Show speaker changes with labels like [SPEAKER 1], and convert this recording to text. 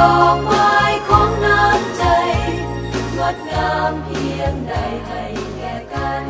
[SPEAKER 1] อกไม้ของน้ำใจงดงามเพียงใดให้แก่กัน